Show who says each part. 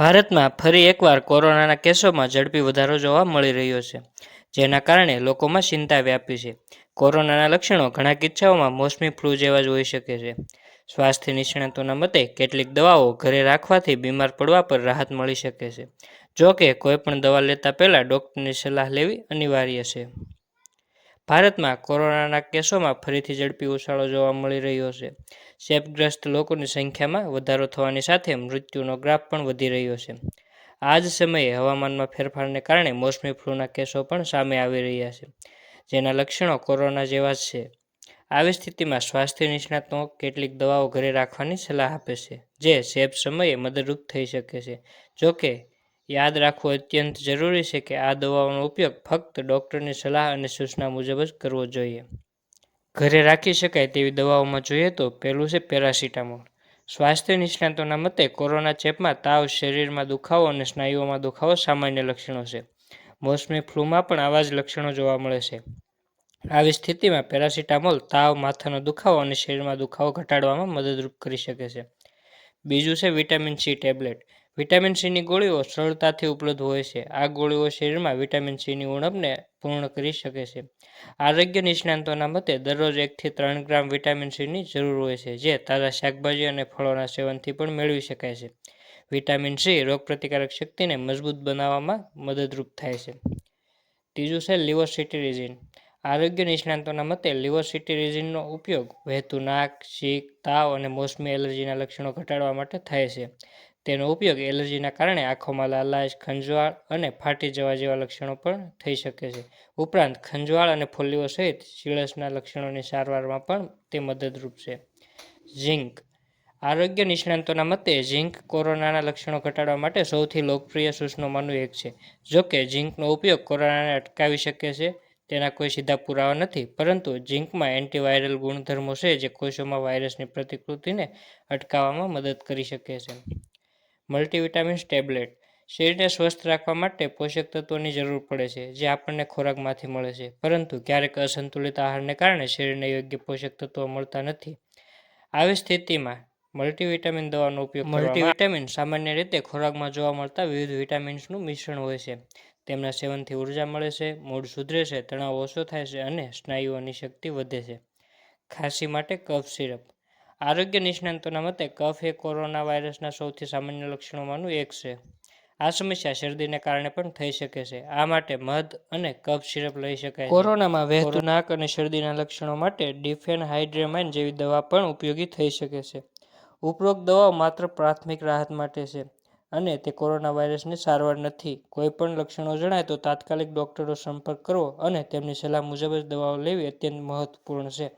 Speaker 1: ભારતમાં ફરી એકવાર કોરોનાના કેસોમાં ઝડપી વધારો જોવા મળી રહ્યો છે, જેના કારણે લોકોમાં ચિંતા વ્યાપી છે. કોરોનાના લક્ષણો ઘણા કિસ્સાઓમાં મોસમી ફ્લૂ જેવા જ હોઈ શકે છે. સ્વાસ્થ્ય નિષ્ણાતોના મતે કેટલીક દવાઓ ઘરે રાખવાથી બીમાર પડવા પર રાહત મળી શકે છે. જો કે કોઈપણ દવા લેતા પહેલાં ડૉક્ટરની સલાહ લેવી અનિવાર્ય છે. ભારતમાં કોરોનાના કેસોમાં ફરીથી ઝડપી ઉછાળો જોવા મળી રહ્યો છે. ચેપગ્રસ્ત લોકોની સંખ્યામાં વધારો થવાની સાથે મૃત્યુનો ગ્રાફ પણ વધી રહ્યો છે. આ જ સમયે હવામાનમાં ફેરફારને કારણે મોસમી ફ્લૂના કેસો પણ સામે આવી રહ્યા છે, જેના લક્ષણો કોરોના જેવા જ છે. આવી સ્થિતિમાં સ્વાસ્થ્ય નિષ્ણાતો કેટલીક દવાઓ ઘરે રાખવાની સલાહ આપે છે, જે ચેપ સમયે મદદરૂપ થઈ શકે છે, જોકે યાદ રાખવું અત્યંત જરૂરી છે કે આ દવાઓનો ઉપયોગ ફક્ત ડૉક્ટરની સલાહ અને સૂચના મુજબ જ કરવો જોઈએ. ઘરે રાખી શકાય તેવી દવાઓમાં જોઈએ તો પહેલું છે પેરાસિટામોલ. સ્વાસ્થ્ય નિષ્ણાતોના મતે કોરોના ચેપમાં તાવ શરીરમાં દુખાવો અને સ્નાયુઓમાં દુખાવો સામાન્ય લક્ષણો છે. મોસમી ફ્લૂમાં પણ આવા જ લક્ષણો જોવા મળે છે. આવી સ્થિતિમાં પેરાસિટામોલ તાવ, માથાનો દુખાવો અને શરીરમાં દુખાવો ઘટાડવામાં મદદરૂપ કરી શકે છે. બીજું છે વિટામિન સી ટેબ્લેટ. વિટામિન સીની ગોળીઓ સરળતાથી ઉપલબ્ધ હોય છે. આ ગોળીઓ શરીરમાં વિટામિન સીની ઉણપને પૂર્ણ કરી શકે છે. આરોગ્ય નિષ્ણાંતોના મતે દરરોજ એકથી ત્રણ ગ્રામ વિટામિન સીની જરૂર હોય છે, જે તાજા શાકભાજી અને ફળોના સેવનથી પણ મેળવી શકાય છે. વિટામિન સી રોગપ્રતિકારક શક્તિને મજબૂત બનાવવામાં મદદરૂપ થાય છે. ત્રીજું છે લિવોસિટીરિઝિન આરોગ્ય નિષ્ણાંતોના મતે લિવોસિટીરિઝિનનો ઉપયોગ વહેતું નાક છીંક તાવ અને મોસમી એલર્જીના લક્ષણો ઘટાડવા માટે થાય છે. તેનો ઉપયોગ એલર્જીના કારણે આંખોમાં લાલાશ ખંજવાળ અને ફાટી જવા જેવા લક્ષણો પણ થઈ શકે છે. ઉપરાંત ખંજવાળ અને ફોલ્લીઓ સહિત શિળસના લક્ષણોની સારવારમાં પણ તે મદદરૂપ છે. ઝિંક. આરોગ્ય નિષ્ણાતોના મતે ઝિંક કોરોનાના લક્ષણો ઘટાડવા માટે સૌથી લોકપ્રિય સૂચનોમાંનું એક છે. જોકે ઝિંકનો ઉપયોગ કોરોનાને અટકાવી શકે છે, તેના કોઈ સીધા પુરાવા નથી, પરંતુ ઝિંકમાં એન્ટીવાયરલ ગુણધર્મો છે જે કોષોમાં વાયરસની પ્રતિકૃતિને અટકાવવામાં મદદ કરી શકે છે. Multivitamins tablet. શરીરને સ્વસ્થ રાખવા માટે પોષક તત્વોની જરૂર પડે છે, જે આપણને ખોરાકમાંથી મળે છે. પરંતુ ક્યારેક અસંતુલિત આહારને કારણે શરીરને યોગ્ય પોષક તત્વો મળતા નથી. આવી સ્થિતિમાં મલ્ટીવિટામિન દવાનો ઉપયોગ મલ્ટીવિટામિન સામાન્ય રીતે ખોરાકમાં જોવા મળતા વિવિધ વિટામિન્સનું મિશ્રણ હોય છે. તેમના સેવનથી ઊર્જા મળે છે મૂડ સુધરે છે, તણાવ ઓછો થાય છે અને સ્નાયુઓની શક્તિ વધે છે. ખાંસી માટે કફ સિરપ. આરોગ્ય નિષ્ણાંતોના મતે કફ એ કોરોના વાયરસના સૌથી સામાન્ય લક્ષણોમાંનું એક છે. આ સમસ્યા શરદીને કારણે પણ થઈ શકે છે. આ માટે મધ અને કફ સિરપ લઈ શકાય કોરોનામાં વહેતું નાક અને શરદીના લક્ષણો માટે ડિફેનહાઇડ્રેમાઇન જેવી દવા પણ ઉપયોગી થઈ શકે છે. ઉપરોક્ત દવાઓ માત્ર પ્રાથમિક રાહત માટે છે અને તે કોરોના વાયરસની સારવાર નથી. કોઈ પણ લક્ષણો જણાય તો તાત્કાલિક ડોક્ટરનો સંપર્ક કરવો અને તેમની સલાહ મુજબ જ દવાઓ લેવી અત્યંત મહત્વપૂર્ણ છે.